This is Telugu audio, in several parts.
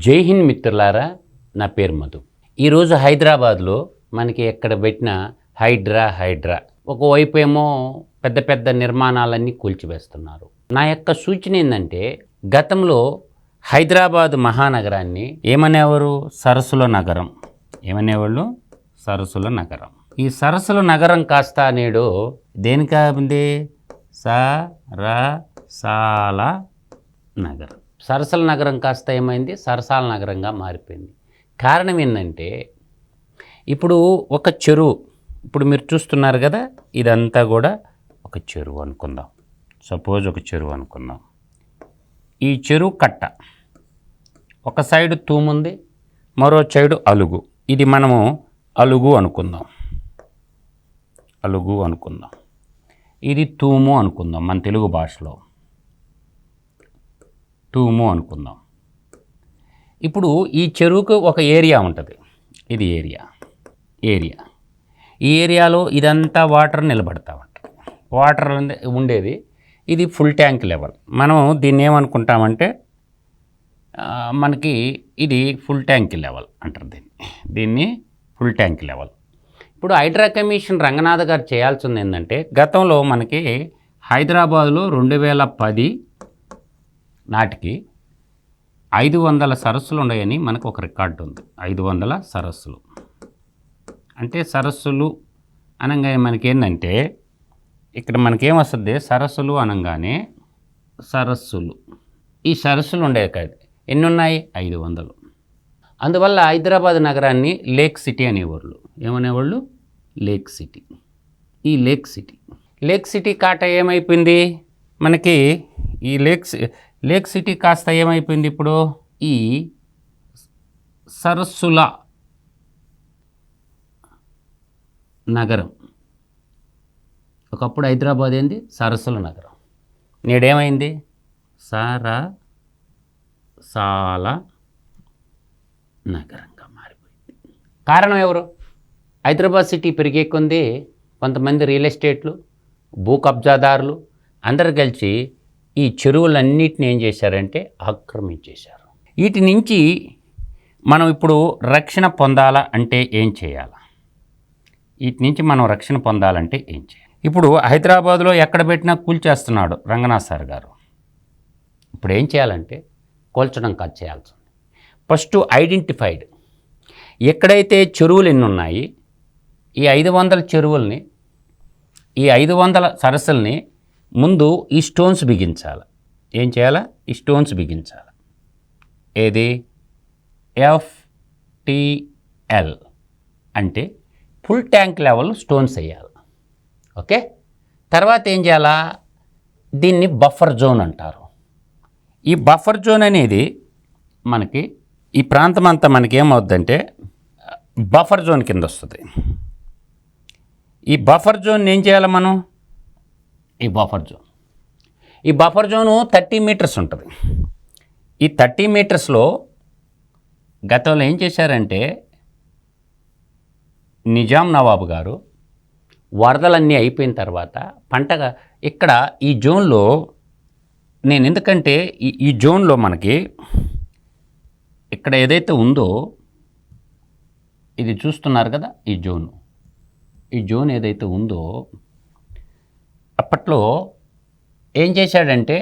జై హింద్ మిత్రులారా నా పేరు మధు. ఈరోజు హైదరాబాద్లో మనకి ఎక్కడ పెట్టిన హైడ్రా హైడ్రా. ఒకవైపు ఏమో పెద్ద పెద్ద నిర్మాణాలన్నీ కూల్చివేస్తున్నారు. నా యొక్క సూచన ఏంటంటే గతంలో హైదరాబాద్ మహానగరాన్ని ఏమనేవారు? సరస్సుల నగరం. ఏమనేవాళ్ళు? సరస్సుల నగరం. ఈ సరస్సుల నగరం కాస్త నేడు దేనికా ఉంది? స సాల నగరం. సరసల నగరం కాస్త ఏమైంది? సరసాల నగరంగా మారిపోయింది. కారణం ఏంటంటే ఇప్పుడు ఒక చెరువు ఇప్పుడు మీరు చూస్తున్నారు కదా ఇదంతా కూడా ఒక చెరువు అనుకుందాం. సపోజ్ ఒక చెరువు అనుకుందాం. ఈ చెరువు కట్ట. ఒక సైడు తూముంది మరో సైడు అలుగు. ఇది మనము అలుగు అనుకుందాం. అలుగు అనుకుందాం. ఇది తూము అనుకుందాం మన తెలుగు భాషలో. టూము అనుకుందాం. ఇప్పుడు ఈ చెరువుకు ఒక ఏరియా ఉంటుంది. ఇది ఏరియా. ఏరియా. ఈ ఏరియాలో ఇదంతా వాటర్ నిలబడతా ఉంటుంది. వాటర్ ఉండేది. ఇది ఫుల్ ట్యాంక్ లెవెల్. మనం దీన్ని ఏమనుకుంటామంటే మనకి ఇది ఫుల్ ట్యాంక్ లెవెల్ అంటారు దీన్ని. దీన్ని ఫుల్ ట్యాంక్ లెవెల్. ఇప్పుడు హైడ్రా కమిషన్ రంగనాథ్ గారు చేయాల్సింది ఏంటంటే గతంలో మనకి హైదరాబాద్లో రెండు వేల పది నాటికి ఐదు వందల సరస్సులు ఉన్నాయని మనకు ఒక రికార్డు ఉంది. ఐదు వందల సరస్సులు. అంటే సరస్సులు అనగానే మనకి ఏంటంటే ఇక్కడ మనకేమొస్తుంది? సరస్సులు అనగానే సరస్సులు. ఈ సరస్సులు ఉండేవి కాదు. ఎన్ని ఉన్నాయి ఐదు వందలు. అందువల్ల హైదరాబాద్ నగరాన్ని లేక్ సిటీ అనేవాళ్ళు. ఏమనేవాళ్ళు? Lake city. ఈ లేక్ సిటీ. లేక్ సిటీ కాట ఏమైపోయింది? మనకి ఈ లేక్ సి- లేక్ సిటీ కాస్త ఏమైపోయింది ఇప్పుడు? ఈ సరస్సుల నగరం. ఒకప్పుడు హైదరాబాద్ ఏంది? సరస్సుల నగరం. నేడేమైంది? సర సాల నగరంగా మారిపోయింది. కారణం ఎవరు? హైదరాబాద్ సిటీ పెరిగే కొంది కొంతమంది రియల్ ఎస్టేట్లు భూ కబ్జాదారులు అందరు కలిసి ఈ చెరువులన్నిటిని ఏం చేశారంటే ఆక్రమించేశారు. వీటి నుంచి మనం ఇప్పుడు రక్షణ పొందాలా అంటే ఏం చేయాలి? వీటి నుంచి మనం రక్షణ పొందాలంటే ఏం చేయాలి? ఇప్పుడు హైదరాబాద్లో ఎక్కడ పెట్టినా కూల్చేస్తున్నాడు రంగనాథ్ సార్ గారు. ఇప్పుడు ఏం చేయాలంటే కూల్చడం కాదు చేయాల్సింది. ఫస్ట్ ఐడెంటిఫైడ్ ఎక్కడైతే చెరువులు ఎన్ని ఉన్నాయి ఈ ఐదు వందల చెరువుల్ని ఈ ఐదు వందల సరస్సుల్ని ముందు ఈ స్టోన్స్ బిగించాలి. ఏం చేయాలా? ఈ స్టోన్స్ బిగించాలి. ఏది? ఎఫ్టిఎల్ అంటే ఫుల్ ట్యాంక్ లెవెల్ స్టోన్స్ వేయాలి. ఓకే? తర్వాత ఏం చేయాలా? దీన్ని బఫర్ జోన్ అంటారు. ఈ బఫర్ జోన్ అనేది మనకి ఈ ప్రాంతం అంతా మనకి ఏమవుద్దంటే బఫర్ జోన్ కింద వస్తుంది. ఈ బఫర్ జోన్ ఏం చేయాలి మనం? ఈ బఫర్ జోన్ ఈ బఫర్ జోను థర్టీ మీటర్స్ ఉంటుంది. ఈ థర్టీ మీటర్స్లో గతంలో ఏం చేశారంటే నిజాం నవాబు గారు వరదలన్నీ అయిపోయిన తర్వాత పంటగా ఇక్కడ ఈ జోన్లో నేను ఎందుకంటే ఈ ఈ జోన్లో మనకి ఇక్కడ ఏదైతే ఉందో ఇది చూస్తున్నారు కదా ఈ జోను ఈ జోన్ ఏదైతే ఉందో అప్పట్లో ఏం చేశాడంటే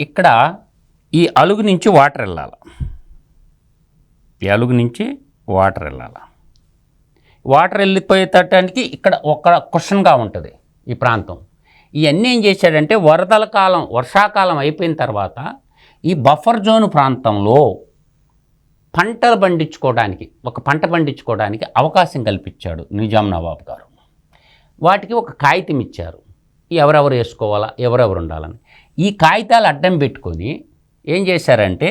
ఇక్కడ ఈ అలుగు నుంచి వాటర్ వెళ్ళాలి. ఈ అలుగు నుంచి వాటర్ వెళ్ళాలి. వాటర్ వెళ్ళిపోయేటటానికి ఇక్కడ ఒక క్వశ్చన్గా ఉంటుంది ఈ ప్రాంతం. ఇవన్నీ ఏం చేశాడంటే వరదల కాలం వర్షాకాలం అయిపోయిన తర్వాత ఈ బఫర్ జోన్ ప్రాంతంలో పంటలు పండించుకోవడానికి ఒక పంట పండించుకోవడానికి అవకాశం కల్పించాడు నిజాం నవాబ్ గారు. వాటికి ఒక కాగితం ఇచ్చారు. ఎవరెవరు వేసుకోవాలా ఎవరెవరు ఉండాలని. ఈ కాగితాలు అడ్డం పెట్టుకొని ఏం చేశారంటే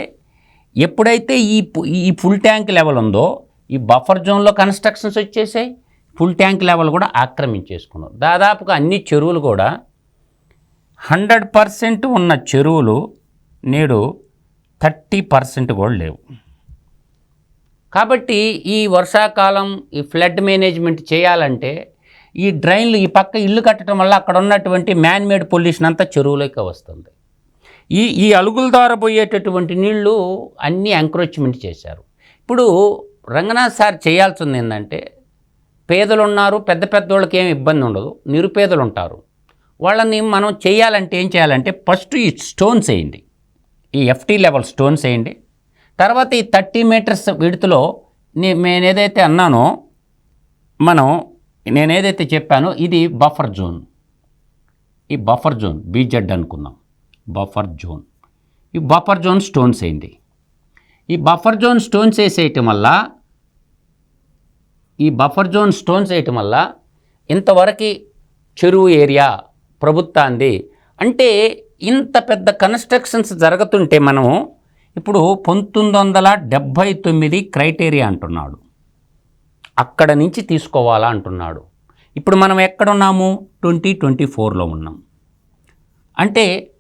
ఎప్పుడైతే ఈ ఈ ఫుల్ ట్యాంక్ లెవెల్ ఉందో ఈ బఫర్ జోన్లో కన్స్ట్రక్షన్స్ వచ్చేసాయి ఫుల్ ట్యాంక్ లెవెల్ కూడా ఆక్రమించేసుకున్నాం దాదాపుగా అన్ని చెరువులు కూడా హండ్రెడ్ పర్సెంట్ ఉన్న చెరువులు నేడు థర్టీ పర్సెంట్ కూడా లేవు. కాబట్టి ఈ వర్షాకాలం ఈ ఫ్లడ్ మేనేజ్మెంట్ చేయాలంటే ఈ డ్రైన్లు ఈ పక్క ఇల్లు కట్టడం వల్ల అక్కడ ఉన్నటువంటి మ్యాన్ మేడ్ పొల్యూషన్ అంతా చెరువులోకి వస్తుంది. ఈ ఈ అలుగుల ద్వారా పోయేటటువంటి నీళ్ళు అన్నీ ఎంక్రోచ్మెంట్ చేశారు. ఇప్పుడు రంగనాథ్ సార్ చేయాల్సింది ఏంటంటే పేదలు ఉన్నారు పెద్ద పెద్ద వాళ్ళకి ఏమి ఇబ్బంది ఉండదు నిరుపేదలు ఉంటారు వాళ్ళని మనం చేయాలంటే ఏం చేయాలంటే ఫస్ట్ ఈ స్టోన్స్ వేయండి. ఈ ఎఫ్టీ లెవెల్ స్టోన్స్ వేయండి. తర్వాత ఈ థర్టీ మీటర్స్ విడుతులో నేను ఏదైతే అన్నానో మనం నేను ఏదైతే చెప్పానో ఇది బఫర్ జోన్. ఈ బఫర్ జోన్ బీజెడ్ అనుకుందాం. Buffer zone. ఈ బఫర్ జోన్ స్టోన్స్ వేయండి ఈ బఫర్ జోన్ స్టోన్స్ వేసేయటం వల్ల ఈ బఫర్ జోన్ స్టోన్స్ వేయటం వల్ల ఇంతవరకు చెరువు ఏరియా ప్రభుత్వాంది అంటే ఇంత పెద్ద కన్స్ట్రక్షన్స్ జరుగుతుంటే మనము ఇప్పుడు పంతొమ్మిది వందల డెబ్భై తొమ్మిది క్రైటీరియా అంటున్నాడు. అక్కడ నుంచి తీసుకోవాలా అంటున్నాడు. ఇప్పుడు మనం ఎక్కడున్నాము? ట్వంటీ ట్వంటీ ఫోర్లో ఉన్నాం. అంటే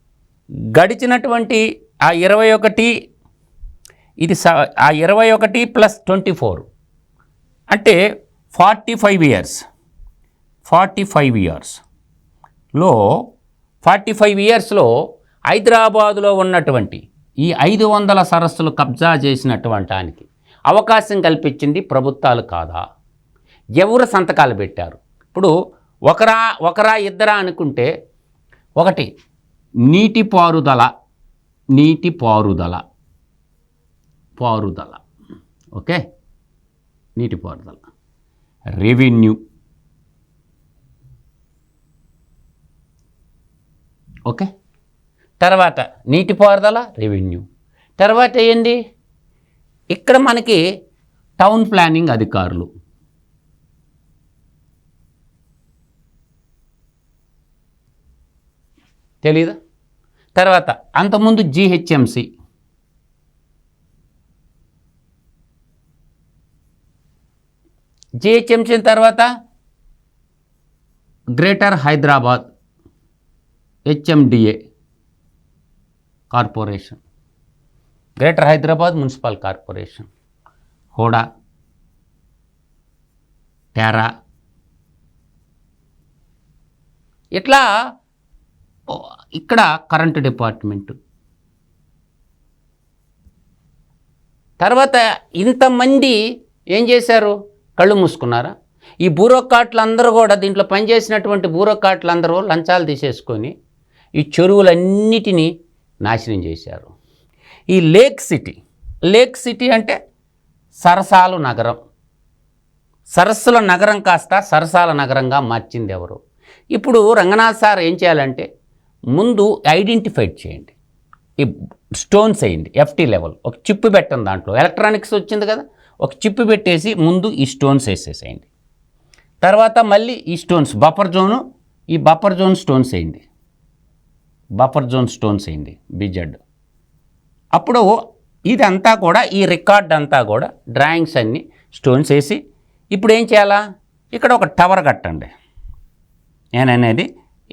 గడిచినటువంటి ఆ ఇరవై ఒకటి ఇది స ఆ ఇరవై ఒకటి ప్లస్ ట్వంటీ ఫోర్. అంటే forty five years. Forty five ఇయర్స్లో ఫార్టీ ఫైవ్ ఇయర్స్లో హైదరాబాదులో ఉన్నటువంటి ఈ ఐదు వందల సరస్సులు కబ్జా చేసినటువంటి దానికి అవకాశం కల్పించింది ప్రభుత్వాలు కాదా? ఎవరు సంతకాలు పెట్టారు? ఇప్పుడు ఒకరా ఒకరా ఇద్దరా అనుకుంటే ఒకటి నీటి పారుదల నీటి పారుదల పారుదల ఓకే? నీటి పారుదల. రెవెన్యూ. ఓకే? తర్వాత నీటిపారుదల రెవెన్యూ. తర్వాత ఏంది? ఇక్కడ మనకి టౌన్ ప్లానింగ్ అధికారులు. తెలీదా? తర్వాత అంతకుముందు జిహెచ్ఎంసి. జిహెచ్ఎంసీ తర్వాత greater Hyderabad HMDA corporation. Greater Hyderabad municipal corporation. HUDA Tera ఇట్లా ఇక్కడ కరెంటు డిపార్ట్మెంటు. తర్వాత ఇంతమంది ఏం చేశారు? కళ్ళు మూసుకున్నారా? ఈ బూరోక్రాట్లు కూడా దీంట్లో పనిచేసినటువంటి బూరోక్రాట్లు అందరూ లంచాలు తీసేసుకొని ఈ చెరువులన్నిటినీ నాశనం చేశారు. ఈ లేక్ సిటీ లేక్ సిటీ అంటే సరసాలు నగరం. సరస్సుల నగరం కాస్త సరసాల నగరంగా మార్చింది ఎవరు? ఇప్పుడు రంగనాథ్ సార్ ఏం చేయాలంటే ముందు ఐడెంటిఫైడ్ చేయండి. ఈ స్టోన్స్ వేయండి ఎఫ్టీ లెవెల్. ఒక చిప్పు పెట్టండి దాంట్లో. ఎలక్ట్రానిక్స్ వచ్చింది కదా ఒక చిప్పు పెట్టేసి ముందు ఈ స్టోన్స్ వేసేసేయండి. తర్వాత మళ్ళీ ఈ స్టోన్స్ బఫర్ జోను ఈ బఫర్ జోన్ స్టోన్స్ వేయండి. బఫర్ జోన్ స్టోన్స్ వేయండి బిజెడ్ అప్పుడు ఇదంతా కూడా ఈ రికార్డ్ అంతా కూడా డ్రాయింగ్స్ అన్నీ స్టోన్స్ వేసి ఇప్పుడు ఏం చేయాలా? ఇక్కడ ఒక టవర్ కట్టండి. నేననేది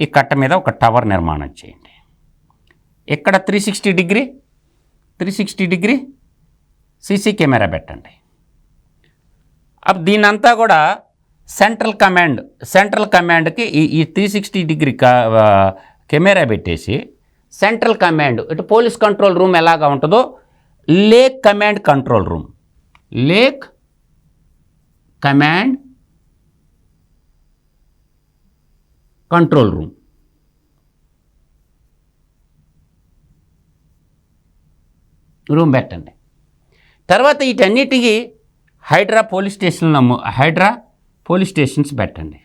ఈ కట్ట మీద ఒక టవర్ నిర్మాణం చేయండి. ఇక్కడ three sixty degree? Three sixty degree? CC camera పెట్టండి. అప్ దీనంతా కూడా సెంట్రల్ కమాండ్ సెంట్రల్ కమాండ్కి ఈ ఈ త్రీ సిక్స్టీ డిగ్రీ కెమెరా పెట్టేసి సెంట్రల్ కమాండ్. ఇటు పోలీస్ కంట్రోల్ రూమ్ ఎలాగా ఉంటుందో? Lake command control room. Lake command control room. Room పెట్టండి. తర్వాత వీటన్నిటికీ Hydraa police station Hydraa police stations పెట్టండి.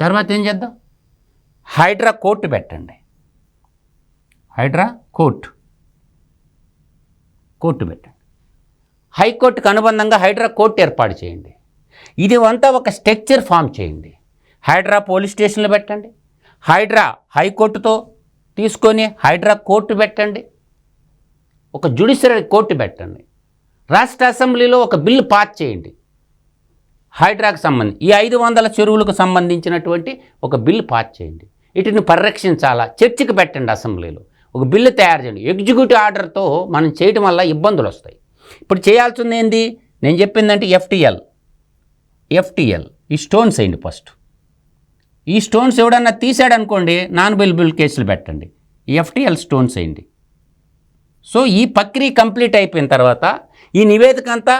తర్వాత ఏం చేద్దాం? హైడ్రా కోర్టు పెట్టండి. హైడ్రా కోర్టు. కోర్టు పెట్టండి. హైకోర్టుకు అనుబంధంగా హైడ్రా కోర్టు ఏర్పాటు చేయండి. ఇది అంతా ఒక స్ట్రక్చర్ ఫామ్ చేయండి. హైడ్రా పోలీస్ స్టేషన్లో పెట్టండి. హైడ్రా హైకోర్టుతో తీసుకొని హైడ్రా కోర్టు పెట్టండి. ఒక జుడిషియరీ కోర్టు పెట్టండి. రాష్ట్ర అసెంబ్లీలో ఒక బిల్లు పాస్ చేయండి. హైడ్రాకు సంబంధించి ఈ ఐదు వందల చెరువులకు సంబంధించినటువంటి ఒక బిల్లు పాస్ చేయండి. వీటిని పరిరక్షించాలా? చర్చకు పెట్టండి అసెంబ్లీలో. ఒక బిల్లు తయారు చేయండి. ఎగ్జిక్యూటివ్ ఆర్డర్తో మనం చేయడం వల్ల ఇబ్బందులు వస్తాయి. ఇప్పుడు చేయాల్సింది ఏంది? నేను చెప్పిందంటే ఎఫ్టిఎల్. ఎఫ్టిఎల్. ఈ స్టోన్స్ వేయండి ఫస్ట్. ఈ స్టోన్స్ ఎవడన్నా తీసాడనుకోండి నాన్ అవైలబుల్ కేసులు పెట్టండి. ఎఫ్టిఎల్ స్టోన్స్ వేయండి. సో ఈ ప్రక్రియ కంప్లీట్ అయిపోయిన తర్వాత ఈ నివేదిక అంతా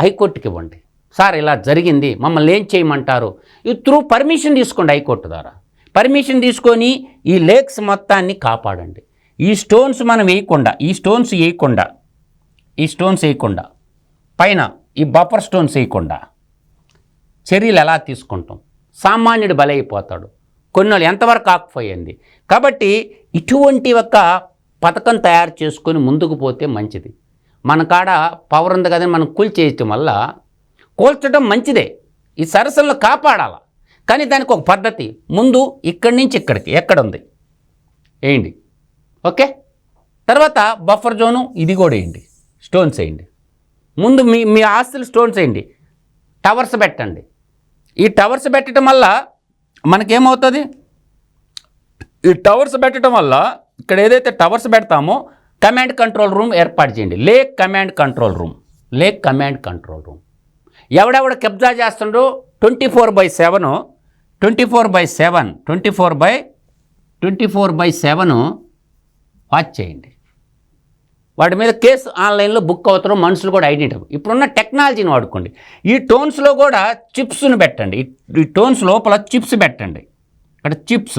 హైకోర్టుకి ఇవ్వండి. సార్ ఇలా జరిగింది మమ్మల్ని ఏం చేయమంటారు? ఇది త్రూ పర్మిషన్ తీసుకోండి హైకోర్టు ద్వారా. పర్మిషన్ తీసుకొని ఈ లేక్స్ మొత్తాన్ని కాపాడండి. ఈ స్టోన్స్ మనం వేయకుండా ఈ స్టోన్స్ వేయకుండా ఈ స్టోన్స్ వేయకుండా పైన ఈ బఫర్ స్టోన్స్ వేయకుండా చర్యలు ఎలా తీసుకుంటాం? సామాన్యుడు బలైపోతాడు. కొన్ని వాళ్ళు ఎంతవరకు ఆకుపోయింది కాబట్టి ఇటువంటి ఒక పథకం తయారు చేసుకొని ముందుకు పోతే మంచిది. మన కాడ పవర్ ఉంది కదని మనం కూల్చేయటం వల్ల కూల్చడం మంచిదే. ఈ సరస్సులను కాపాడాల. కానీ దానికి ఒక పద్ధతి. ముందు ఇక్కడి నుంచి ఇక్కడికి. ఎక్కడ ఉంది వేయండి. ఓకే? తర్వాత బఫర్ జోను ఇది కూడా వేయండి. స్టోన్స్ వేయండి. ముందు మీ మీ ఆస్తులు స్టోన్స్ వేయండి. టవర్స్ పెట్టండి. ఈ టవర్స్ పెట్టడం వల్ల మనకేమవుతుంది? ఈ టవర్స్ పెట్టడం వల్ల ఇక్కడ ఏదైతే టవర్స్ పెడతామో కమాండ్ కంట్రోల్ రూమ్ ఏర్పాటు చేయండి. Lake command control room. Lake command control room. ఎవడెవడ కబ్జా చేస్తుండో? Twenty four by seven. Twenty four by seven. Twenty four by twenty four by seven. Watch చేయండి. వాటి మీద కేసు ఆన్లైన్లో బుక్ అవుతారు మనుషులు కూడా ఐడెంటిఫై ఇప్పుడున్న టెక్నాలజీని వాడుకోండి. ఈ టోన్స్లో కూడా చిప్స్ను పెట్టండి. ఈ- ఈ టోన్స్ లోపల చిప్స్ పెట్టండి. ఇక్కడ చిప్స్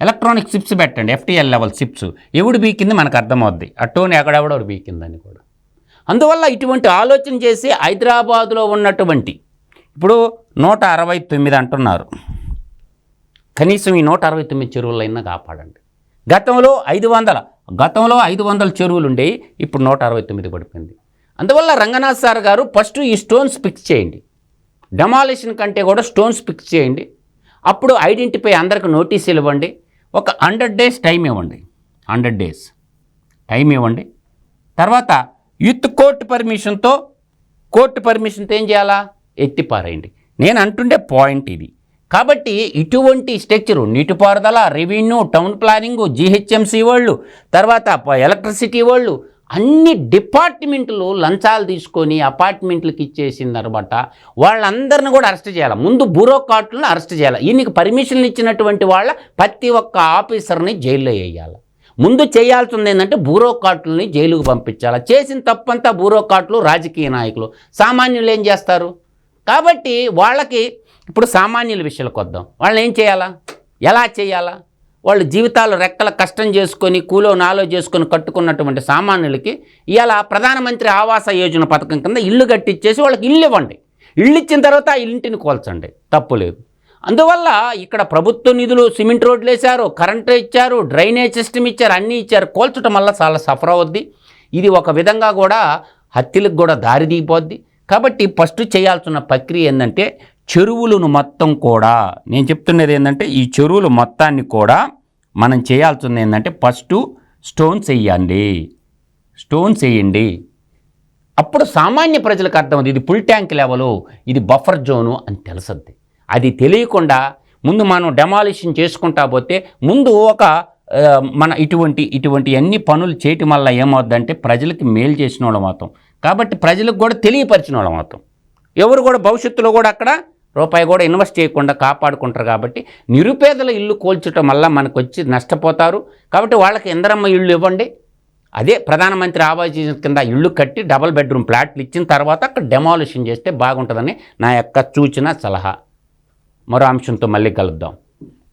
ఎలక్ట్రానిక్ చిప్స్ పెట్టండి. FTL level chips. ఎవడు బీకింది మనకు అర్థమవుద్ది. ఆ టోన్ ఎక్కడెవడో బీకిందని కూడా. అందువల్ల ఇటువంటి ఆలోచన చేసి హైదరాబాదులో ఉన్నటువంటి ఇప్పుడు నూట అరవై తొమ్మిది అంటున్నారు. కనీసం ఈ నూట అరవై తొమ్మిది చెరువులైనా కాపాడండి. గతంలో ఐదు వందల గతంలో ఐదు వందల చెరువులు ఉండేవి ఇప్పుడు నూట అరవై తొమ్మిది పడిపోయింది. అందువల్ల రంగనాథ్ సార్ గారు ఫస్ట్ ఈ స్టోన్స్ ఫిక్స్ చేయండి. డెమాలిషన్ కంటే కూడా స్టోన్స్ ఫిక్స్ చేయండి. అప్పుడు ఐడెంటిఫై అందరికి నోటీసులు ఇవ్వండి. ఒక హండ్రెడ్ డేస్ టైం ఇవ్వండి. హండ్రెడ్ డేస్ టైం ఇవ్వండి. తర్వాత యూత్ కోర్టు పర్మిషన్తో కోర్టు పర్మిషన్తో ఏం చేయాలా? ఎత్తిపారేయండి నేను అంటుండే పాయింట్ ఇది. కాబట్టి ఇటువంటి స్ట్రక్చరు నీటిపారుదల రెవెన్యూ టౌన్ ప్లానింగ్ జీహెచ్ఎంసీ వాళ్ళు తర్వాత ఎలక్ట్రిసిటీ వాళ్ళు అన్ని డిపార్ట్మెంట్లు లంచాలు తీసుకొని అపార్ట్మెంట్లకు ఇచ్చేసిన తర్వాత వాళ్ళందరిని కూడా అరెస్ట్ చేయాలి? ముందు బ్యూరోక్రాట్లను అరెస్ట్ చేయాలి? ఈయనకి పర్మిషన్లు ఇచ్చినటువంటి వాళ్ళ ప్రతి ఒక్క ఆఫీసర్ని జైల్లో వేయాలి? ముందు చేయాల్సింది ఏంటంటే బ్యూరోక్రాట్లని జైలుకు పంపించాలి. చేసిన తప్పంతా బ్యూరోక్రాట్లు రాజకీయ నాయకులు. సామాన్యులు ఏం చేస్తారు? కాబట్టి వాళ్ళకి ఇప్పుడు సామాన్యుల విషయాలకు వద్దాం. వాళ్ళని ఏం చేయాలా? ఎలా చేయాలా? వాళ్ళు జీవితాలు రెక్కల కష్టం చేసుకొని కూలో నాలో చేసుకొని కట్టుకున్నటువంటి సామాన్యులకి ఇలా ప్రధానమంత్రి ఆవాస యోజన పథకం కింద ఇల్లు కట్టించేసి వాళ్ళకి ఇల్లు ఇవ్వండి. ఇల్లు ఇచ్చిన తర్వాత ఆ ఇంటిని కోల్చండి. తప్పు లేదు. అందువల్ల ఇక్కడ ప్రభుత్వ నిధులు సిమెంట్ రోడ్లు వేశారు కరెంటు ఇచ్చారు డ్రైనేజ్ సిస్టమ్ ఇచ్చారు అన్నీ ఇచ్చారు. కోల్చడం వల్ల చాలా సఫర్ అవుద్ది. ఇది ఒక విధంగా కూడా హత్యలకు కూడా దారి తీయపోద్ది కాబట్టి ఫస్ట్ చేయాల్సిన ప్రక్రియ ఏంటంటే చెరువులను మొత్తం కూడా నేను చెప్తున్నది ఏంటంటే ఈ చెరువులు మొత్తాన్ని కూడా మనం చేయాల్సింది ఏంటంటే ఫస్ట్ స్టోన్స్ వేయండి స్టోన్స్ వేయండి అప్పుడు సామాన్య ప్రజలకు అర్థమవుతుంది ఇది ఫుల్ ట్యాంక్ లెవెలు ఇది బఫర్ జోను అని తెలుసద్ది. అది తెలియకుండా ముందు మనం డెమాలిషన్ చేసుకుంటా పోతే ముందు ఒక మన ఇటువంటి ఇటువంటి అన్ని పనులు చేయటం వల్ల ఏమవుద్దంటే ప్రజలకి మేలు చేసిన వాళ్ళం అవుతాం. కాబట్టి ప్రజలకు కూడా తెలియపరిచిన వాళ్ళం అవుతాం. ఎవరు కూడా భవిష్యత్తులో కూడా అక్కడ రూపాయి కూడా ఇన్వెస్ట్ చేయకుండా కాపాడుకుంటారు కాబట్టి నిరుపేదల ఇల్లు కోల్చడం వల్ల మనకు వచ్చి నష్టపోతారు. కాబట్టి వాళ్ళకి ఇందరమ్మ ఇల్లు ఇవ్వండి. అదే ప్రధానమంత్రి ఆవాస్ యోజన కింద ఇల్లు కట్టి డబల్ బెడ్రూమ్ ప్లాట్లు ఇచ్చిన తర్వాత అక్కడ డెమాలిషన్ చేస్తే బాగుంటుందని నా యొక్క సూచన సలహా. మరో అంశంతో మళ్ళీ కలుద్దాం.